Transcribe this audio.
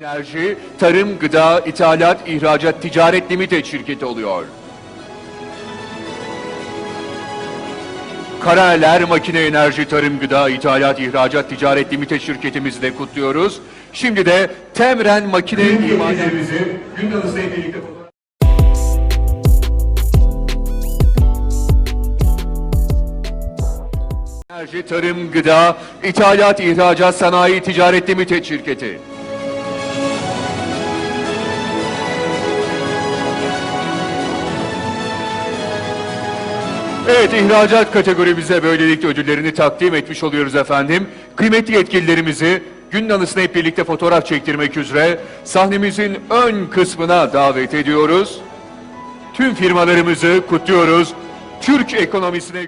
Enerji, Tarım, Gıda, İthalat, İhracat, Ticaret Limited şirketi oluyor. Karaeler Makine Enerji Tarım Gıda İthalat İhracat Ticaret Limited şirketimizi de kutluyoruz. Şimdi de Temren Makine İmalat birlikte. Enerji Tarım Gıda İthalat İhracat Sanayi Ticaret Limited şirketi. Evet, ihracat kategorimize böylelikle ödüllerini takdim etmiş oluyoruz efendim. Kıymetli yetkililerimizi gün anısına hep birlikte fotoğraf çektirmek üzere sahnemizin ön kısmına davet ediyoruz. Tüm firmalarımızı kutluyoruz. Türk ekonomisine...